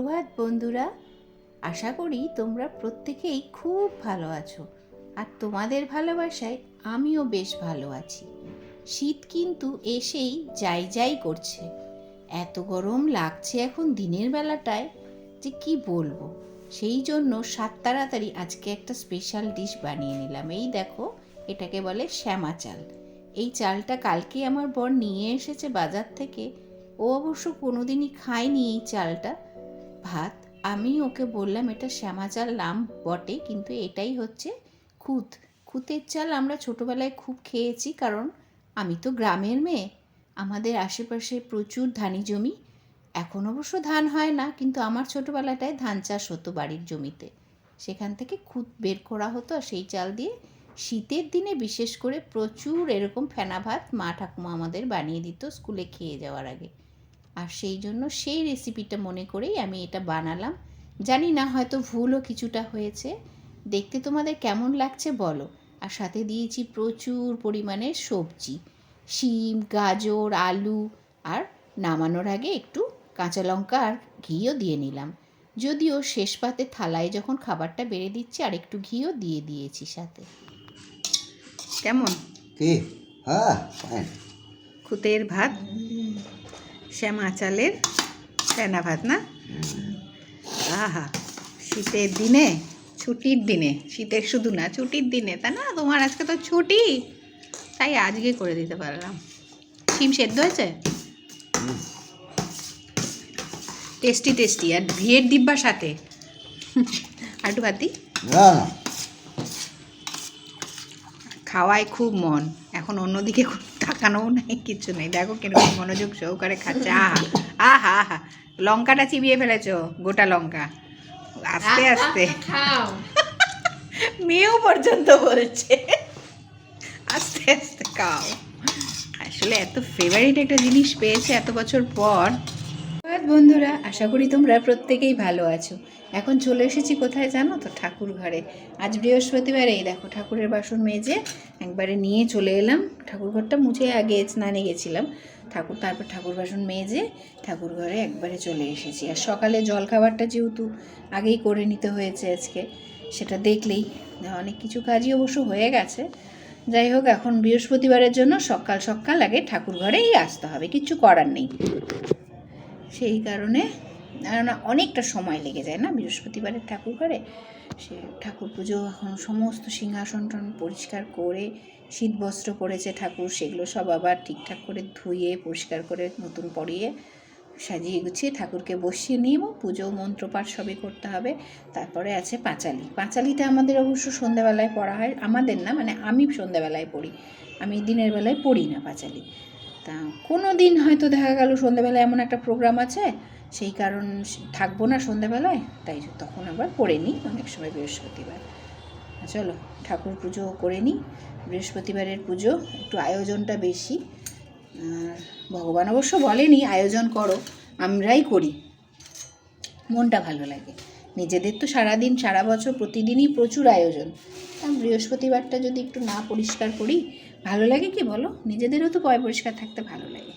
সুপ্রভাত বন্ধুরা। আশা করি তোমরা প্রত্যেকেই খুব ভালো আছো। আর তোমাদের ভালোবাসায় আমিও বেশ ভালো আছি। শীত কিন্তু এসেই যাই যাই করছে। এত গরম লাগছে এখন দিনের বেলাটায়, যে কি বলব? সেই জন্য সাত তাড়াতাড়ি আজকে একটা স্পেশাল ডিশ বানিয়ে নিলাম। এই দেখো, এটাকে বলে শ্যামা চাল। এই চালটা কালকে আমার বর নিয়ে এসেছে বাজার থেকে। ও অবশ্য কোনোদিনই খায়নি এই চালটা। ভাত, আমি ওকে বললাম, এটা শ্যামা চাল নাম বটে, কিন্তু এটাই হচ্ছে খুদ খুতের চাল আমরা ছোটোবেলায় খুব খেয়েছি, কারণ আমি তো গ্রামের মেয়ে। আমাদের আশেপাশে প্রচুর ধানি জমি। এখন অবশ্য ধান হয় না, কিন্তু আমার ছোটোবেলাটায় ধান চাষ হতো বাড়ির জমিতে। সেখান থেকে খুদ বের করা হতো, আর সেই চাল দিয়ে শীতের দিনে বিশেষ করে প্রচুর এরকম ফেনা ভাত মা ঠাকুমা আমাদের বানিয়ে দিত স্কুলে খেয়ে যাওয়ার আগে। আর সেই জন্য সেই রেসিপিটা মনে করেই আমি এটা বানালাম। জানি না হয়তো ভুলও কিছুটা হয়েছে। দেখতে তোমাদের কেমন লাগছে বলো। আর সাথে দিয়েছি প্রচুর পরিমাণে সবজি। শিম গাজর আলু আর নামানোর আগে একটু কাঁচা লঙ্কা আর ঘিও দিয়ে নিলাম। যদিও শেষ পাতে থালায় যখন খাবারটা বেড়ে দিচ্ছি আর একটু ঘিও দিয়ে দিয়েছি সাথে। কেমন? কি? হ্যাঁ খুতের ভাত? শ্যামা চালের ফেনা ভাত না আহা শীতের দিনে ছুটির দিনে শীতের শুধু না ছুটির দিনে তা না তোমার আজকে তো ছুটি। তাই আজকে করে দিতে পারলাম। শিম সেদ্ধ হয়েছে? টেস্টি টেস্টি আর ভিয়ের ডিব্বার সাথে। একটু ভাত? খাওয়ায় খুব মন এখন অন্যদিকে তাকানোও নেই কিছু নেই। দেখো কীরকম মনোযোগ সহকারে খাচ্ছে। আহা আহা আহা। লঙ্কাটা চিবিয়ে ফেলেছো গোটা লঙ্কা। আস্তে আস্তে। মেয়েও পর্যন্ত বলছে। আস্তে আস্তে খাও। আসলে এত ফেভারিট একটা জিনিস পেয়েছে এত বছর পর। ধন্যবাদ বন্ধুরা, আশা করি তোমরা প্রত্যেকেই ভালো আছো। এখন চলে এসেছি কোথায় জানো তো? ঠাকুর ঘরে। আজ বৃহস্পতিবার, এই দেখো ঠাকুরের বাসন মেজে একবারে নিয়ে চলে এলাম। ঠাকুর ঘরটা মুছে আগে স্নানে গেছিলাম। ঠাকুর, তারপর ঠাকুর বাসন মেজে ঠাকুর ঘরে একবারে চলে এসেছি। আর সকালে জল খাবারটা যেহেতু আগেই করে নিতে হয়েছে আজকে, সেটা দেখলেই অনেক কিছু কাজই অবশ্য হয়ে গেছে। যাই হোক, এখন বৃহস্পতিবারের জন্য সকাল সকাল আগে ঠাকুর ঘরেই আসতে হবে। কিচ্ছু করার নেই। সেই কারণে না অনেকটা সময় লেগে যায় না বৃহস্পতিবারের ঠাকুর ঘরে। সে ঠাকুর পুজো এখন সমস্ত সিংহাসন টন পরিষ্কার করে, শীত বস্ত্র পরেছে ঠাকুর, সেগুলো সব আবার ঠিকঠাক করে ধুয়ে, পরিষ্কার করে নতুন পরিয়ে সাজিয়ে গুছিয়ে ঠাকুরকে বসিয়ে নিয়ে পুজো মন্ত্রপাঠ সবই করতে হবে। তারপরে আছে পাঁচালি। পাঁচালিটা আমাদের অবশ্য সন্ধ্যাবেলায় পড়া হয়। আমাদের না মানে আমি সন্ধ্যাবেলায় পড়ি। আমি দিনের বেলায় পড়ি না পাঁচালি। তা কোনো দিন হয়তো দেখা গেল সন্ধ্যাবেলায় এমন একটা প্রোগ্রাম আছে, সেই কারণ থাকব না সন্ধ্যাবেলায়, তাই তখন আবার পড়ে নিই অনেক সময় বৃহস্পতিবার। চলো, ঠাকুর পুজো করে নিই। বৃহস্পতিবারের পুজো, একটু আয়োজনটা বেশি। ভগবান অবশ্য বলেনি, আয়োজন করো, আমরাই করি। মনটা ভালো লাগে। নিজেদের তো সারাদিন, সারা বছর প্রতিদিনই প্রচুর আয়োজন। বৃহস্পতিবারটা যদি একটু না পরিষ্কার করি, ভালো লাগে কি বলো? নিজেদেরও তো পয় পরিষ্কার থাকতে ভালো লাগে।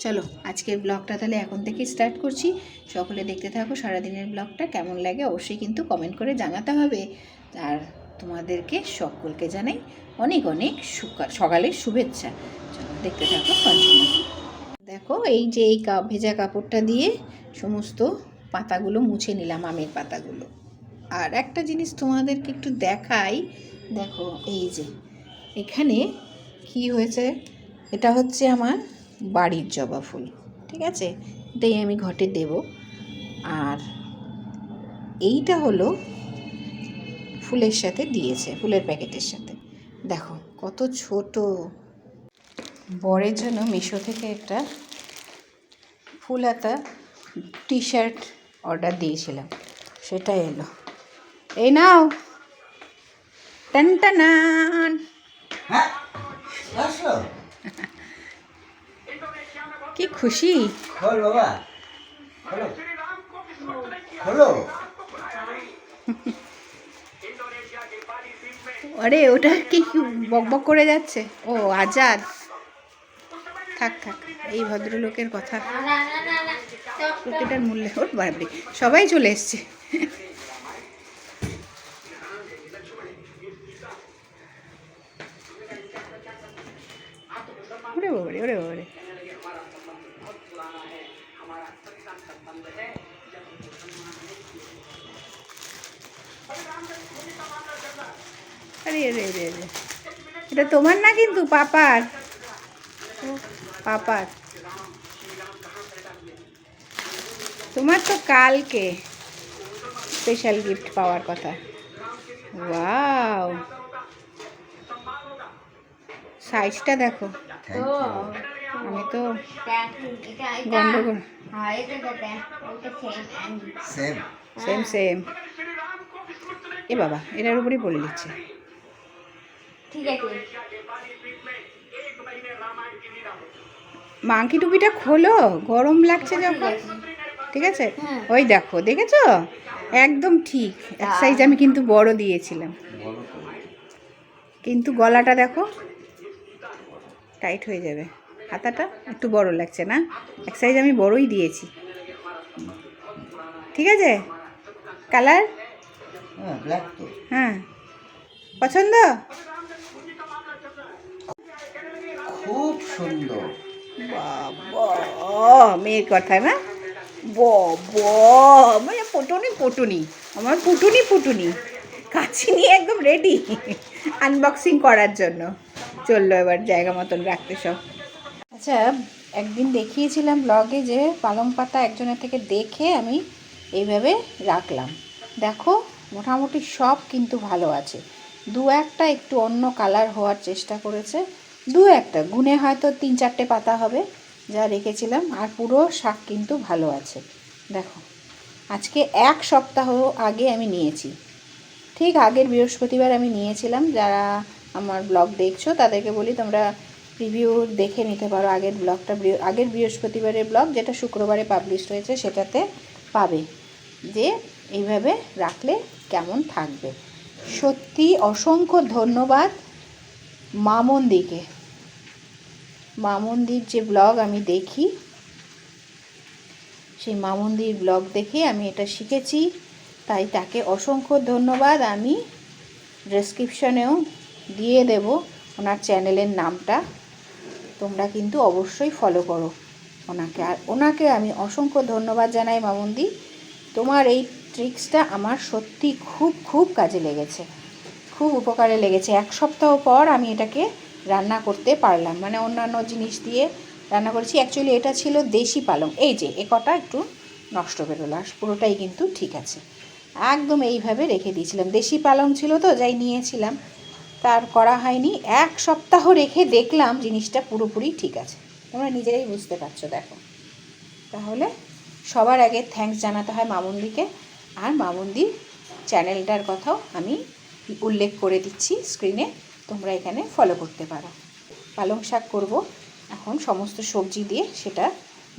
চলো, আজকের ব্লগটা তাহলে এখন থেকে স্টার্ট করছি। সকলে দেখতে থাকো সারাদিনের ব্লগটা, কেমন লাগে অবশ্যই কিন্তু কমেন্ট করে জানাতে হবে। আর তোমাদেরকে সকলকে জানাই অনেক অনেক সুকা- সকালের শুভেচ্ছা। চলো, দেখতে থাকো দেখো, এই যে এই ভেজা কাপড়টা দিয়ে সমস্ত পাতাগুলো মুছে নিলাম, আমের পাতাগুলো। আর একটা জিনিস তোমাদেরকে একটু দেখাই। দেখো, এই যে, এখানে কি হয়েছে? এটা হচ্ছে আমার বাড়ির জবা ফুল, ঠিক আছে? এটাই আমি ঘটে দেব। আর এইটা হলো ফুলের সাথে দিয়েছে, ফুলের প্যাকেটের সাথে। দেখো, কত ছোট। বরের জন্য মিশো থেকে একটা ফুল হাতা টি শার্ট অর্ডার দিয়েছিলাম। সেটা এলো। এই নাও। টান টানান হ্যাঁ কি খুশি? বাবা। আরে ওটা কি বক বক করে যাচ্ছে? ও আজাদ। থাক থাক এই ভদ্রলোকের কথা। প্রত্যেকটার মূল্য ওর বাড়বে সবাই চলে এসছে। ওরে বাবারে ওরে বাবারে। আরে আরে আরে আরে। এটা তোমার না কিন্তু পাপার? পাপার। তোমার তো কালকে স্পেশাল গিফট পাওয়ার কথা। ওয়াও সাইজটা দেখো। আমি তো গন্ডগোল। সেম সেম সেম সেম এ বাবা এটার উপরেই বলে দিচ্ছে। ঠিক আছে। মাংকি টুপিটা খোলো গরম লাগছে যখন। ঠিক আছে? ওই দেখো দেখেছ? একদম ঠিক। এক সাইজ আমি কিন্তু বড় দিয়েছিলাম। কিন্তু গলাটা দেখো টাইট হয়ে যাবে। হাতাটা একটু বড় লাগছে না? এক সাইজ আমি বড়ই দিয়েছি। ঠিক আছে? কালার হ্যাঁ হ্যাঁ। পছন্দ? খুব সুন্দর। বাবা মেয়ের কথা না বাবা মানে পটুনি পটুনি, আমার পুটুনি পুটুনি। কাছে নিয়ে একদম রেডি আনবক্সিং করার জন্য। চলল এবার জায়গা মতন রাখতে সব। আচ্ছা একদিন দেখিয়েছিলাম ব্লগে যে পালং পাতা একজনের থেকে দেখে আমি এইভাবে রাখলাম। দেখো, মোটামুটি সব কিন্তু ভালো আছে। দু একটা একটু অন্য কালার হওয়ার চেষ্টা করেছে। দু একটা, গুনে হয়তো তিন চারটে পাতা হবে। যা রেখেছিলাম, আর পুরো শাক কিন্তু ভালো আছে। দেখো, আজকে এক সপ্তাহ আগে আমি নিয়েছি। ঠিক আগের বৃহস্পতিবার আমি নিয়েছিলাম। যারা আমার ব্লগ দেখছ, তাদেরকে বলি তোমরা রিভিউ দেখে নিতে পারো আগের ব্লগটা। আগের বৃহস্পতিবারের ব্লগ যেটা শুক্রবারে পাবলিশ হয়েছে, সেটাতে পাবে যে এইভাবে রাখলে কেমন থাকবে। সত্যি অসংখ্য ধন্যবাদ মামন্দিকে। মামন্দির যে ব্লগ আমি দেখি, সেই মামন্দির ব্লগ দেখে আমি এটা শিখেছি। তাই তাকে অসংখ্য ধন্যবাদ। আমি ডেসক্রিপশনেও দিয়ে দেব ওনার চ্যানেলের নামটা। তোমরা কিন্তু অবশ্যই ফলো করো ওনাকে। আর ওনাকে আমি অসংখ্য ধন্যবাদ জানাই মামুন্দি। তোমার এই ট্রিক্সটা আমার সত্যি খুব খুব কাজে লেগেছে। খুব উপকারে লেগেছে। এক সপ্তাহ পর আমি এটাকে রান্না করতে পারলাম। মানে অন্যান্য জিনিস দিয়ে রান্না করেছি। অ্যাকচুয়ালি এটা ছিল দেশি পালং। এই যে, এ কটা একটু নষ্ট বেরোলো আর পুরোটাই কিন্তু ঠিক আছে। একদম এইভাবে রেখে দিয়েছিলাম। দেশি পালং ছিল তো, যাই নিয়েছিলাম। তার করা হয়নি। এক সপ্তাহ রেখে দেখলাম জিনিসটা পুরোপুরি ঠিক আছে। তোমরা নিজেরাই বুঝতে পারছ, দেখো। তাহলে সবার আগে থ্যাঙ্কস জানাতে হয় মামুন্দিকে। আর মামুন্দির চ্যানেলটার কথাও আমি উল্লেখ করে দিচ্ছি স্ক্রিনে তোমরা এখানে ফলো করতে পারো। পালং শাক করব। এখন সমস্ত সবজি দিয়ে সেটা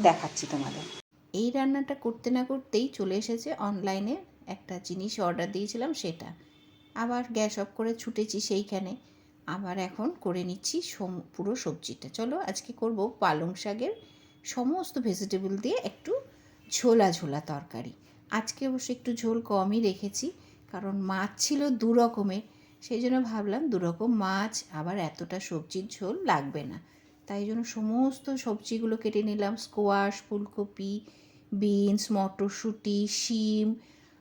দেখাচ্ছি তোমাদের। এই রান্নাটা করতে না করতেই চলে এসেছে অনলাইনে একটা জিনিস অর্ডার দিয়েছিলাম সেটা। আবার গ্যাস অফ করে ছুটেছি সেইখানে। আবার এখন করে নিচ্ছি পুরো সবজিটা। চলো আজকে করব পালং শাকের সমস্ত ভেজিটেবল দিয়ে একটু ঝোলা ঝোলা তরকারি। আজকে অবশ্য একটু ঝোল কমই রেখেছি, কারণ মাছ ছিল দু রকমের। সেই জন্য ভাবলাম দু রকম মাছ, আবার এতটা সবজির ঝোল লাগবে না। তাই জন্য সমস্ত সবজিগুলো কেটে নিলাম। স্কোয়াশ ফুলকপি বিনস মটরশুঁটি, শিম,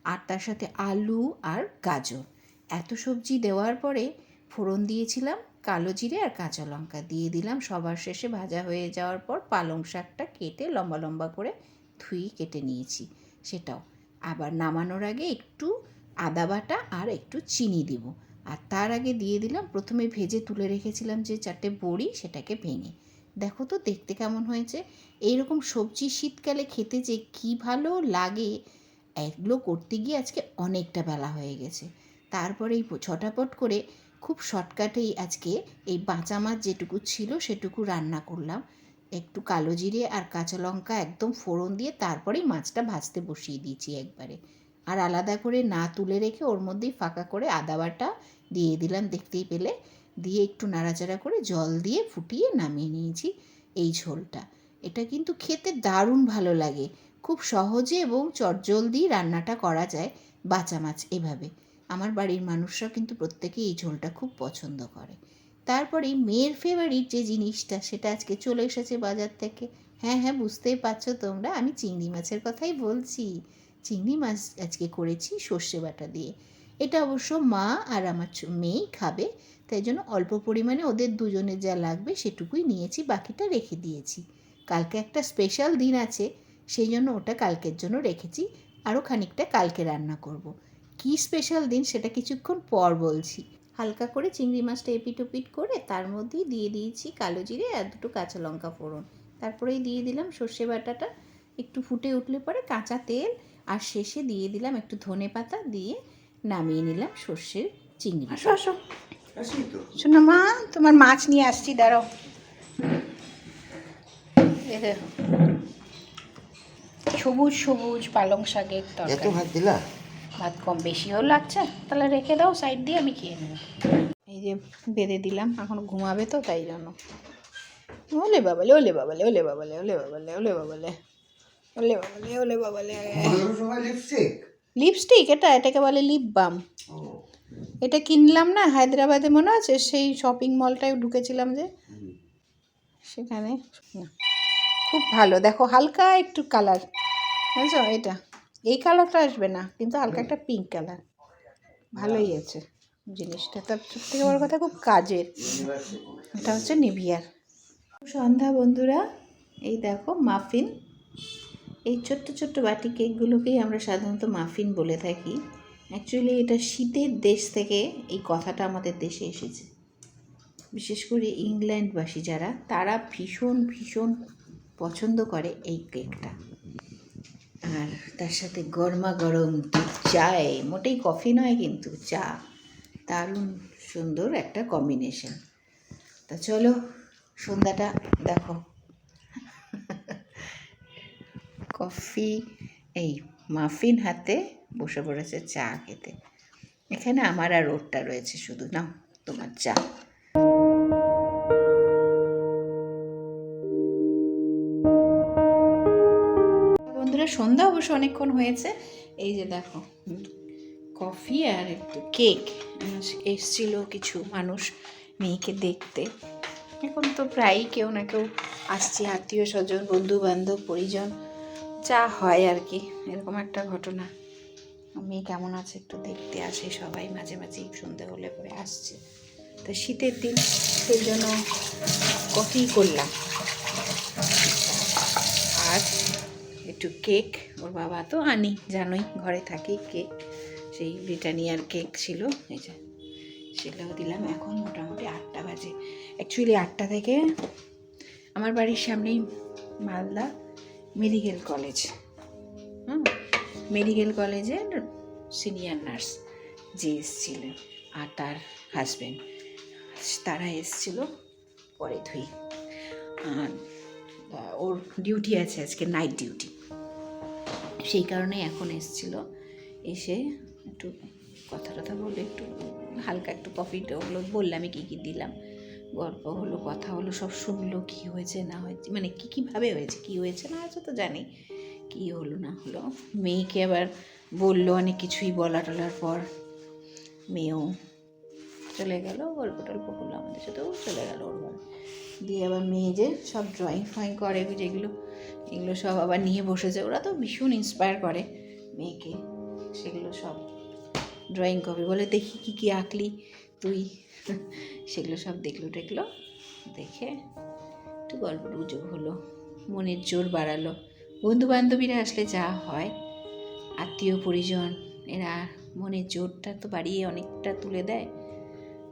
আর তার সাথে আলু আর গাজর। এত সবজি দেওয়ার পরে ফোড়ন দিয়েছিলাম, কালো জিরে আর কাঁচা লঙ্কা দিয়ে দিলাম। সবার শেষে ভাজা হয়ে যাওয়ার পর পালং শাকটা কেটে লম্বা লম্বা করে ধুই কেটে নিয়েছি। সেটাও। আবার নামানোর আগে একটু আদা বাটা আর একটু চিনি দিব। আর তার আগে দিয়ে দিলাম, প্রথমে ভেজে তুলে রেখেছিলাম যে চারটে বড়ি সেটাকে ভেঙে। দেখো তো দেখতে কেমন হয়েছে। এইরকম সবজি শীতকালে খেতে যে কী ভালো লাগে, এগুলো করতে গিয়ে আজকে অনেকটা বেলা হয়ে গেছে। তারপরে এই ছটাপট করে খুব শর্টকাটেই আজকে এই বাঁচা মাছ যেটুকু ছিল সেটুকু রান্না করলাম। একটু কালো জিরে আর কাঁচা লঙ্কা একদম ফোড়ন দিয়ে তারপরেই মাছটা ভাজতে বসিয়ে দিয়েছি একবারে। আর আলাদা করে না তুলে রেখে ওর মধ্যেই ফাঁকা করে আদা বাটা দিয়ে দিলাম দেখতেই পেলে। দিয়ে একটু নাড়াচাড়া করে জল দিয়ে ফুটিয়ে নামিয়ে নিয়েছি এই ঝোলটা। এটা কিন্তু খেতে দারুণ ভালো লাগে। খুব সহজে এবং চটজলদি রান্নাটা করা যায় বাঁচা মাছ এভাবে। আমার বাড়ির মানুষরা কিন্তু প্রত্যেকেই এই ঝোলটা খুব পছন্দ করে। তারপরে মেয়ের ফেভারিট যে জিনিসটা, সেটা আজকে চলে এসেছে বাজার থেকে। হ্যাঁ হ্যাঁ বুঝতেই পারছ তোমরা, আমি চিংড়ি মাছের কথাই বলছি। চিংড়ি মাছ আজকে করেছি সর্ষে বাটা দিয়ে। এটা অবশ্য মা আর আমার মেয়েই খাবে, তাই জন্য অল্প পরিমাণে ওদের দুজনের যা লাগবে সেটুকুই নিয়েছি, বাকিটা রেখে দিয়েছি। কালকে একটা স্পেশাল দিন আছে, সেই জন্য ওটা কালকের জন্য রেখেছি, আরও খানিকটা কালকে রান্না করব। কী স্পেশাল দিন সেটা কিছুক্ষণ পর বলছি। হালকা করে চিংড়ি মাছটা এপিট ওপিট করে তার মধ্যেই দিয়ে দিয়েছি কালো জিরে আর দুটো কাঁচা লঙ্কা ফোড়ন। তারপরেই দিয়ে দিলাম সর্ষে বাটাটা। একটু ফুটে উঠলে পরে কাঁচা তেল আর শেষে দিয়ে দিলাম একটু ধনে পাতা দিয়ে নামিয়ে নিলাম সর্ষের চিংড়ি আসো আসো। শোনো মা তোমার মাছ নিয়ে আসছি দাঁড়াও। এ সবুজ সবুজ পালং শাকের এত তরকারি ভাত দিলা? ভাত কম বেশিও লাগছে তাহলে রেখে দাও সাইড দিয়ে আমি খেয়ে নেব। এই যে বেঁধে দিলাম এখন ঘুমাবে তো তাই জন্য ওলে বাবালে ওলে বাবালে ওলে বাবালে ওলে বাবালে ওলে বাবালে। ওলে বাবালে ওলে বাবালে ভালোর সময় লিপস্টিক লিপস্টিক এটা এটাকে বলে লিপ বাম এটা কিনলাম না হায়দ্রাবাদে মনে আছে? সেই শপিং মলটায় ঢুকেছিলাম যে। সেখানে। না। খুব ভালো। দেখো হালকা একটু কালার বুঝছ? এটা। এই কালারটা আসবে না কিন্তু হালকা একটা পিঙ্ক কালার ভালোই আছে জিনিসটা। তার সব থেকে বড় কথা খুব কাজের। এটা হচ্ছে নিভিয়ার সন্ধ্যা বন্ধুরা এই দেখো মাফিন এই ছোট্ট ছোট্ট বাটি কেকগুলোকেই আমরা সাধারণত মাফিন বলে থাকি। অ্যাকচুয়ালি এটা শীতের দেশ থেকে এই কথাটা আমাদের দেশে এসেছে। বিশেষ করে ইংল্যান্ডবাসী যারা, তারা ভীষণ ভীষণ পছন্দ করে এই কেকটা। আর তার সাথে গরমা গরম চায়, মোটেই কফি নয় কিন্তু চা, দারুণ সুন্দর একটা কম্বিনেশন। তা চলো, সন্ধ্যাটা দেখো। কফি, এই মাফিন হাতে বসে পড়েছে চা খেতে। এখানে আমার আর ওরটা রয়েছে শুধু না তোমার চা। বন্ধুরা, সন্ধ্যা অবশ্য অনেকক্ষণ হয়েছে। এই যে দেখো, কফি আর একটু কেক। এসছিল কিছু মানুষ মেয়েকে দেখতে। এখন তো প্রায়ই কেউ না কেউ আসছে, আত্মীয় স্বজন বন্ধু বান্ধব পরিজন। যা হয় আর কি, এরকম একটা ঘটনা। মেয়ে কেমন আছে একটু দেখতে আসে সবাই, মাঝে মাঝে সন্ধে হলে পরে আসছে। তো শীতের দিন, সেই জন্য কফি করলাম। আর একটু কেক, ওর বাবা তো আনি, জানোই, ঘরে থাকি কেক। সেই ব্রিটানিয়ার কেক ছিল, এই যে সেটাও দিলাম। এখন মোটামুটি আটটা বাজে। অ্যাকচুয়ালি আটটা থেকে আমার বাড়ির সামনেই মালদা। Medical college. হুম, মেডিকেল কলেজের সিনিয়র নার্স যে এসেছিলেন আর তার হাজব্যান্ড তারা এসছিল পরে ধুই। আর ওর ডিউটি আছে আজকে, নাইট ডিউটি। সেই কারণে এখন এসছিল। এসে একটু কথা টথা বলে একটু হালকা একটু কফি হলো বললাম কী কী দিলাম। গল্প হলো, কথা হলো, সব শুনলো, কী হয়েছে, না হয়েছে মানে কী, কীভাবে হয়েছে, কী হয়েছে, না হয়েছে তো জানি। কী হলো, না হলো। মেয়েকে আবার বলল অনেক কিছুই বলা টলার পর। মেয়েও চলে গেল, গল্প টল্প করল, আমাদের সাথেও চলে গেল ওর দিয়ে আবার মেয়ে যে সব ড্রয়িং ফয়িং করে যেগুলো এগুলো সব আবার নিয়ে বসেছে। ওরা তো ভীষণ ইন্সপায়ার করে মেয়েকে। সেগুলো সব ড্রয়িং করবে বলে দেখি কী কী আঁকলি। তুই। সেগুলো সব দেখল টেকলো, দেখে একটু গল্প গুজব হলো, মনের জোর বাড়ালো। বন্ধু বান্ধবীরা আসলে যা হয়, আত্মীয় পরিজন, এরা মনের জোরটা তো বাড়িয়ে অনেকটা তুলে দেয়,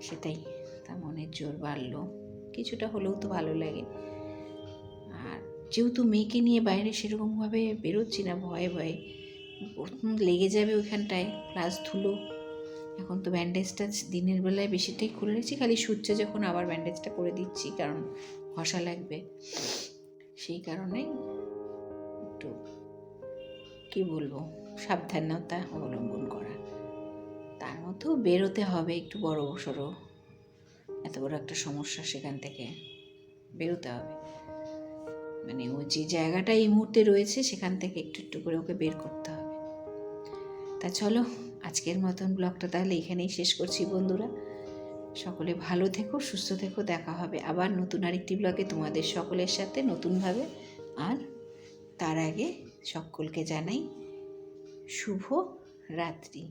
সেটাই। তা মনের জোর বাড়লো, কিছুটা হলেও তো ভালো লাগে। আর যেহেতু মেয়েকে নিয়ে বাইরে সেরকমভাবে বেরোচ্ছি না, ভয়ে ভয়ে, লেগে যাবে ওইখানটায় প্লাস ধুলো এখন তো ব্যান্ডেজটা দিনের বেলায় বেশিটাই খুলে রেখেছি খালি সূর্যে যখন আবার ব্যান্ডেজটা করে দিচ্ছি, কারণ ঘষা লাগবে। সেই কারণেই একটু কী বলব, সাবধানতা অবলম্বন করা। তার মধ্যেও বেরোতে হবে একটু বড় সড়ো। এত বড় একটা সমস্যা সেখান থেকে বেরোতে হবে। মানে ও যে জায়গাটা এই মুহূর্তে রয়েছে, সেখান থেকে একটু একটু করে ওকে বের করতে হবে। তা চলো আজকের মতন ব্লগটা তাহলে এখানেই শেষ করছি বন্ধুরা। সকলে ভালো থেকো, সুস্থ থেকো, দেখা হবে আবার নতুন আরেকটি ব্লগে তোমাদের সকলের সাথে নতুনভাবে। আর তার আগে সকলকে জানাই শুভ রাত্রি।